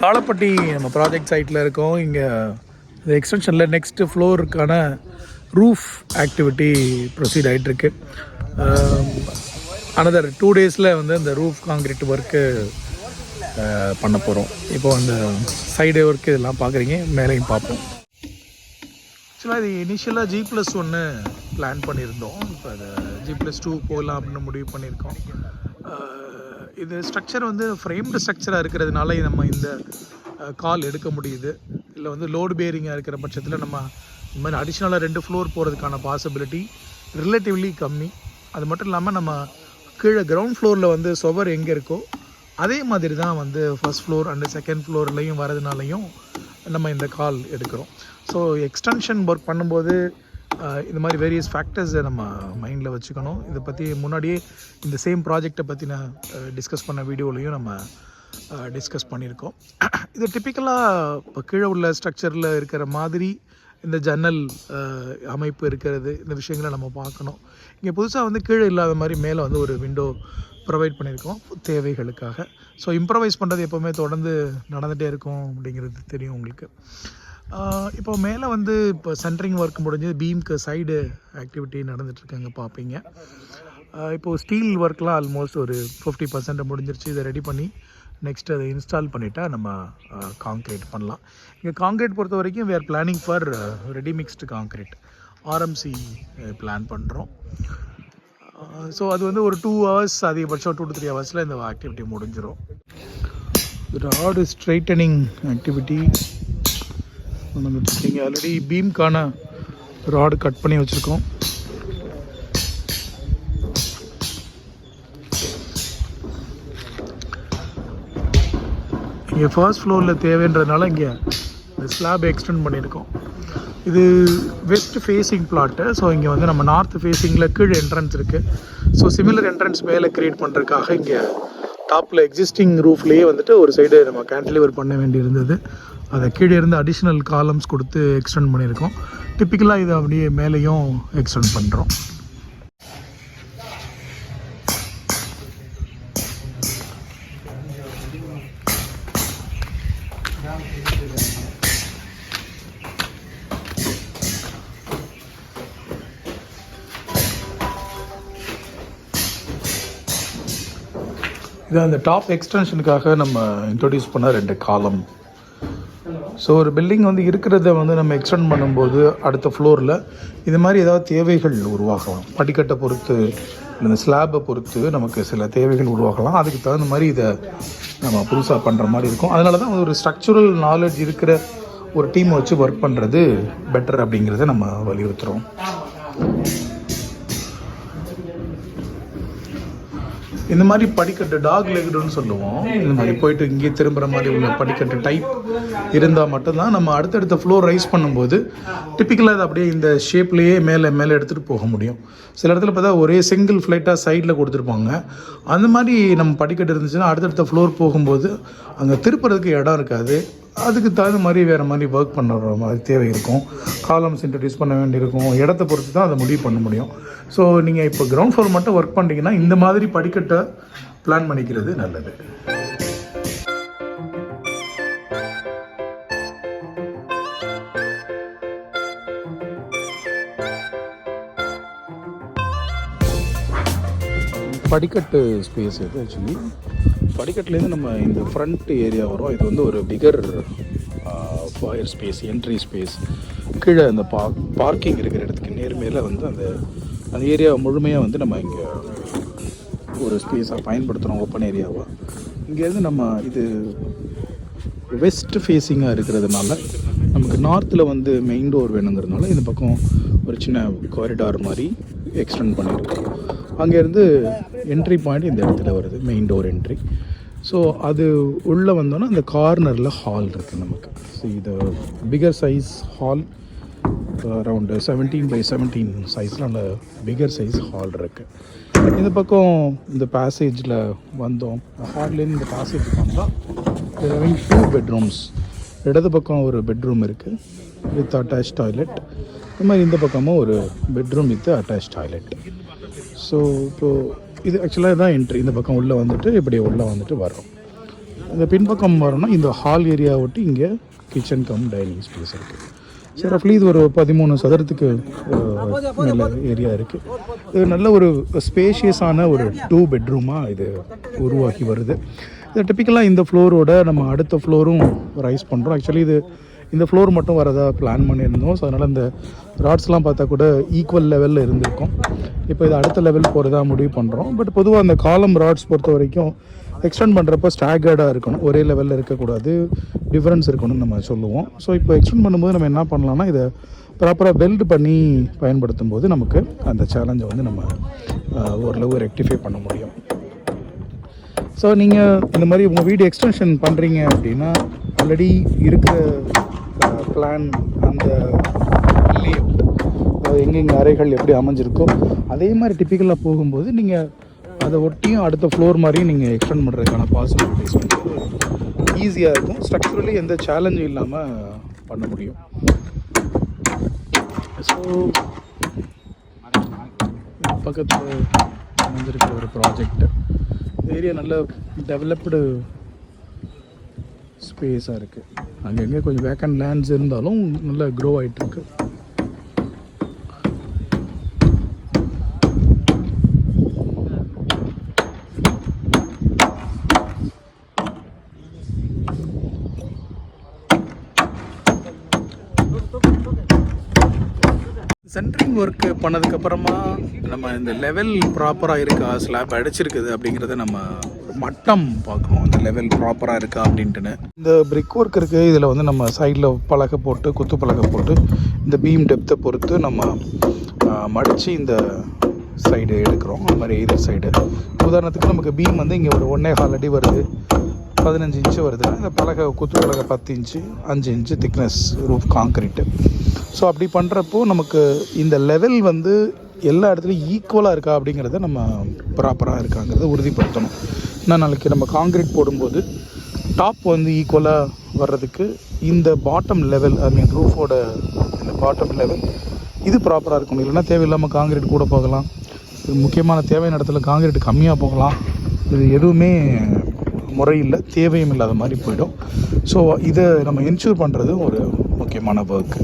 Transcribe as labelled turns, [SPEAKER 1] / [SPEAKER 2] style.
[SPEAKER 1] காலப்பட்டி நம்ம ப்ராஜெக்ட் சைட்டில் இருக்கோம். இங்கே இந்த எக்ஸ்டென்ஷனில் நெக்ஸ்ட்டு ஃப்ளோருக்கான ரூஃப் ஆக்டிவிட்டி ப்ரொசீட் ஆகிட்டுருக்கு அனதர் டூ டேஸில் வந்து அந்த ரூஃப் காங்கிரீட் ஒர்க்கு பண்ண போகிறோம் இப்போ அந்த சைடு ஒர்க்கு இதெல்லாம் பார்க்குறீங்க மேலேயும் பார்ப்போம். ஆக்சுவலாக இது இனிஷியலாக ஜி ப்ளஸ் ஒன்று பிளான் பண்ணியிருந்தோம். இப்போ அதை ஜி ப்ளஸ் டூ போகலாம் அப்படின்னு முடிவு பண்ணியிருக்கோம். இது ஸ்ட்ரக்சர் வந்து ஃப்ரேம்டு ஸ்ட்ரக்சராக இருக்கிறதுனால நம்ம இந்த கால் எடுக்க முடியுது. இல்லை வந்து லோடு பேரிங்காக இருக்கிற பட்சத்தில் நம்ம இந்த மாதிரி அடிஷ்னலாக ரெண்டு ஃப்ளோர் போகிறதுக்கான பாசிபிலிட்டி ரிலேட்டிவ்லி கம்மி. அது மட்டும் இல்லாமல் நம்ம கீழே கிரவுண்ட் ஃப்ளோரில் வந்து சுவர் எங்கே இருக்கோ அதே மாதிரி தான் வந்து ஃபஸ்ட் ஃப்ளோர் அண்டு செகண்ட் ஃப்ளோர்லேயும் வரதுனாலையும் நம்ம இந்த கால் எடுக்கிறோம். ஸோ எக்ஸ்டென்ஷன் ஒர்க் பண்ணும்போது இந்த மாதிரி வேரியஸ் ஃபேக்டர்ஸை நம்ம மைண்டில் வச்சுக்கணும். இதை பற்றி முன்னாடியே இந்த சேம் ப்ராஜெக்டை பற்றி நான் டிஸ்கஸ் பண்ண வீடியோலையும் நம்ம டிஸ்கஸ் பண்ணியிருக்கோம். இது டிப்பிக்கலாக இப்போ கீழே உள்ள ஸ்ட்ரக்சரில் இருக்கிற மாதிரி இந்த ஜன்னல் அமைப்பு இருக்கிறது இந்த விஷயங்களை நம்ம பார்க்கணும். இங்கே புதுசாக வந்து கீழே இல்லாத மாதிரி மேலே வந்து ஒரு விண்டோ ப்ரொவைட் பண்ணியிருக்கோம் தேவைகளுக்காக. ஸோ இம்ப்ரவைஸ் பண்ணுறது எப்போவுமே தொடர்ந்து நடந்துகிட்டே இருக்கும் அப்படிங்கிறது தெரியும் உங்களுக்கு. இப்போ மேலே வந்து இப்போ சென்ட்ரிங் ஒர்க் முடிஞ்சு பீம்க்கு சைடு ஆக்டிவிட்டி நடந்துட்டுருக்காங்க பார்ப்பீங்க இப்போது ஸ்டீல் ஒர்க்லாம் ஆல்மோஸ்ட் ஒரு ஃபிஃப்டி பர்சன்ட் முடிஞ்சிருச்சு. இதை ரெடி பண்ணி நெக்ஸ்ட் அதை இன்ஸ்டால் பண்ணிவிட்டா நம்ம காங்க்ரீட் பண்ணலாம். இங்கே காங்க்ரீட் பொறுத்த வரைக்கும் we are planning for ready mixed concrete RMC plan பண்ணுறோம் ஸோ அது வந்து ஒரு டூ ஹவர்ஸ் அதிகபட்சம் டூ டு த்ரீ ஹவர்ஸில் இந்த ஆக்டிவிட்டி முடிஞ்சிடும் ராடு ஸ்ட்ரைட்டனிங் ஆக்டிவிட்டி நடந்துட்டுருக்கீங்க ஆல்ரெடி பீம்க்கான ராடு கட் பண்ணி வச்சுருக்கோம். இங்கே ஃபர்ஸ்ட் ஃப்ளோரில் தேவைன்றதுனால இங்கே இந்த ஸ்லாப் எக்ஸ்டெண்ட் பண்ணியிருக்கோம். இது வெஸ்ட் ஃபேஸிங் பிளாட்டு ஸோ இங்கே வந்து நம்ம நார்த் ஃபேஸிங்கில் கீழ் என்ட்ரன்ஸ் இருக்குது ஸோ சிமிலர் என்ட்ரன்ஸ் மேலே க்ரியேட் பண்ணுறதுக்காக இங்கே டாப்பில் எக்ஸிஸ்டிங் ரூஃப்லேயே வந்துட்டு ஒரு சைடு நம்ம கேன்டிலிவர் பண்ண வேண்டியிருந்தது. அதை கீழே இருந்து அடிஷ்னல் காலம்ஸ் கொடுத்து எக்ஸ்டெண்ட் பண்ணியிருக்கோம். டிப்பிக்கலாக இதை அப்படியே மேலேயும் எக்ஸ்டெண்ட் பண்ணுறோம் இது அந்த டாப் எக்ஸ்டென்ஷனுக்காக நம்ம இன்ட்ரடியூஸ் பண்ண ரெண்டு காலம் ஸோ ஒரு பில்டிங் வந்து இருக்கிறத வந்து நம்ம எக்ஸ்டெண்ட் பண்ணும்போது அடுத்த ஃப்ளோரில் இது மாதிரி ஏதாவது தேவைகள் உருவாகலாம். படிக்கட்டை பொறுத்து இந்த ஸ்லாபை பொறுத்து நமக்கு சில தேவைகள் உருவாகலாம். அதுக்கு தகுந்த மாதிரி இதை நம்ம புதுசாக பண்ணுற மாதிரி இருக்கும். அதனால தான் ஒரு ஸ்ட்ரக்சுரல் நாலேஜ் இருக்கிற ஒரு டீமை வச்சு ஒர்க் பண்ணுறது பெட்டர் அப்படிங்கிறத நம்ம வலியுறுத்துகிறோம் இந்த மாதிரி படிக்கட்டு டாக் லெக்டுன்னு சொல்லுவோம். இந்த மாதிரி போயிட்டு இங்கே திரும்புகிற மாதிரி உள்ள படிக்கட்டு டைப் இருந்தால் மட்டும்தான் நம்ம அடுத்தடுத்த ஃப்ளோர் ரைஸ் பண்ணும்போது டிப்பிக்கலாக அது அப்படியே இந்த ஷேப்லேயே மேலே மேலே எடுத்துகிட்டு போக முடியும். சில இடத்துல பார்த்தா ஒரே சிங்கிள் ஃப்ளைட்டாக சைடில் கொடுத்துருப்பாங்க. அந்த மாதிரி நம்ம படிக்கட்டு இருந்துச்சுன்னா அடுத்தடுத்த ஃப்ளோர் போகும்போது அங்கே திருப்புறதுக்கு இடம் இருக்காது. அதுக்கு தகுந்த மாதிரி வேறு மாதிரி ஒர்க் பண்ணுற மாதிரி தேவை இருக்கும். காலம்ஸ் இன்ட்ரடியூஸ் பண்ண வேண்டியிருக்கும். இடத்த பொறுத்து தான் அதை முடிவு பண்ண முடியும். ஸோ நீங்கள் இப்போ கிரவுண்ட் ஃப்ளோர் மட்டும் ஒர்க் பண்ணிட்டீங்கன்னா இந்த மாதிரி படிக்கட்டை பிளான் பண்ணிக்கிறது நல்லது. படிக்கட்டு ஸ்பேஸ் இது ஆக்சுவலி படிக்கட்டுலேருந்து நம்ம இந்த ஃப்ரண்ட் ஏரியா வரும். இது வந்து ஒரு bigger fire space entry space கீழே அந்த பா பார்க்கிங் இருக்கிற இடத்துக்கு நேர்மையில் வந்து அந்த அந்த ஏரியா முழுமையாக வந்து நம்ம இங்கே ஒரு ஸ்பேஸாக பயன்படுத்துகிறோம் ஓப்பன் ஏரியாவாக இங்கேருந்து நம்ம இது வெஸ்ட் ஃபேஸிங்காக இருக்கிறதுனால நமக்கு நார்த்தில் வந்து மெயின் டோர் வேணுங்கிறதுனால இந்த பக்கம் ஒரு சின்ன காரிடார் மாதிரி எக்ஸ்டெண்ட் பண்ணியிருக்கோம். அங்கேருந்து என்ட்ரி பாயிண்ட் இந்த இடத்துல வருது மெயின் டோர் என்ட்ரி ஸோ அது உள்ளே வந்தோன்னா அந்த கார்னரில் ஹால் இருக்குது நமக்கு. ஸோ இது bigger size hall around seventeen by seventeen சைஸில் அந்த பிகர் சைஸ் ஹால் இருக்குது இந்த பக்கம் இந்த பேசேஜில் வந்தோம். ஹால்லேருந்து இந்த பேசேஜ் வந்தால் ஹேவிங் டூ பெட்ரூம்ஸ் இடது பக்கம் ஒரு பெட்ரூம் இருக்குது வித் அட்டாச் டாய்லெட் இந்த மாதிரி இந்த பக்கமும் ஒரு bedroom with attach toilet so இப்போது இது ஆக்சுவலாக இதான் என்ட்ரி இந்த பக்கம் உள்ளே வந்துட்டு இப்படி உள்ளே வந்துட்டு வரோம் இந்த பின்பக்கம் வரோம்னா இந்த ஹால் ஏரியா ஒட்டி இங்கே கிச்சன் கம் டைனிங் ஸ்பேஸ் இருக்குது சரி ரஃப்லி இது ஒரு பதிமூணு சதுரத்துக்கு நல்ல ஏரியா இருக்குது இது நல்ல ஒரு ஸ்பேஷியஸான ஒரு டூ பெட்ரூமாக இது உருவாகி வருது. இது டிப்பிக்கலாக இந்த ஃப்ளோரோட நம்ம அடுத்த ஃப்ளோரும் ரைஸ் பண்ணுறோம் ஆக்சுவலி இது இந்த ஃப்ளோர் மட்டும் வரதா பிளான் பண்ணியிருந்தோம். ஸோ அதனால் இந்த ராட்ஸ்லாம் பார்த்தா கூட ஈக்குவல் லெவலில் இருந்திருக்கும். இப்போ இது அடுத்த லெவல் போகிறதா முடிவு பண்ணுறோம் பட் பொதுவாக அந்த காலம் ராட்ஸ் பொறுத்த வரைக்கும் எக்ஸ்டெண்ட் பண்ணுறப்ப ஸ்டாகர்டாக இருக்கணும். ஒரே லெவலில் இருக்கக்கூடாது. டிஃப்ரென்ஸ் இருக்கணும்னு நம்ம சொல்லுவோம். ஸோ இப்போ எக்ஸ்டெண்ட் பண்ணும்போது நம்ம என்ன பண்ணலாம்னா இதை ப்ராப்பராக வெல்ட் பண்ணி பயன்படுத்தும் போது நமக்கு அந்த சேலஞ்சை வந்து நம்ம ஓரளவு ரெக்டிஃபை பண்ண முடியும். ஸோ நீங்கள் இந்த மாதிரி உங்கள் வீடு எக்ஸ்டென்ஷன் பண்ணுறீங்க அப்படின்னா ஆல்ரெடி இருக்கிற பிளான் அந்த லேஅவுட் எங்கெங்கே அறைகள் எப்படி அமைஞ்சிருக்கோ அதே மாதிரி டிப்பிக்கலாக போகும்போது நீங்கள் அதை ஒட்டியும் அடுத்த ஃப்ளோர் மாதிரியும் நீங்கள் எக்ஸ்டெண்ட் பண்ணுறதுக்கான பாசிபிலிட்டிஸ் வந்து ஈஸியாக இருக்கும். ஸ்ட்ரக்சரலி எந்த சேலஞ்சும் இல்லாமல் பண்ண முடியும். ஸோ பக்கத்தில் அமைஞ்சிருக்கிற ஒரு ப்ராஜெக்ட் ஏரியா நல்ல டெவலப்டு ஸ்பேஸாக இருக்குது அங்கங்கே கொஞ்சம் வேக்கண்ட் லேண்ட்ஸ் இருந்தாலும் நல்லா க்ரோ ஆகிட்டுருக்கு சென்ட்ரிங் ஒர்க்கு பண்ணதுக்கப்புறமா நம்ம இந்த லெவல் ப்ராப்பராக இருக்கா ஸ்லாப் அடிச்சிருக்குது அப்படிங்கிறத நம்ம மட்டம் பார்க்கணும். அந்த லெவல் ப்ராப்பராக இருக்கா அப்படின்ட்டுன்னு. இந்த பிரிக் ஒர்க் இருக்குது இதில் வந்து நம்ம சைடில் பலகை போட்டு குத்து பலகை போட்டு இந்த பீம் டெப்த்தை பொறுத்து நம்ம மடித்து இந்த சைடு எடுக்கிறோம். அது மாதிரி இதர் சைடு உதாரணத்துக்கு நமக்கு பீம் வந்து இங்கே ஒரு ஒன்றே கால் அடி வருது. பதினஞ்சு இன்ச்சு வருதுன்னா இந்த பலகை குத்து பலகை பத்து இன்ச்சு அஞ்சு inch thickness roof concrete so அப்படி பண்ணுறப்போ நமக்கு இந்த லெவல் வந்து எல்லா இடத்துலையும் ஈக்குவலாக இருக்கா அப்படிங்கிறத நம்ம ப்ராப்பராக இருக்காங்கிறத உறுதிப்படுத்தணும். ஏன்னா நாளைக்கு நம்ம காங்கிரீட் போடும்போது டாப் வந்து ஈக்குவலாக வர்றதுக்கு இந்த பாட்டம் லெவல் ஐ மீன் ரூஃபோட இந்த பாட்டம் லெவல் இது ப்ராப்பராக இருக்கணும். இல்லைன்னா தேவையில்லாமல் காங்கிரீட் கூட போகலாம். இது முக்கியமான தேவையான இடத்துல காங்கிரீட் கம்மியாக போகலாம். இது எதுவுமே முறையில்லை தேவையும் இல்லாத மாதிரி போயிடும். ஸோ இதை நம்ம என்ஷூர் பண்ணுறது ஒரு முக்கியமான ஒர்க்கு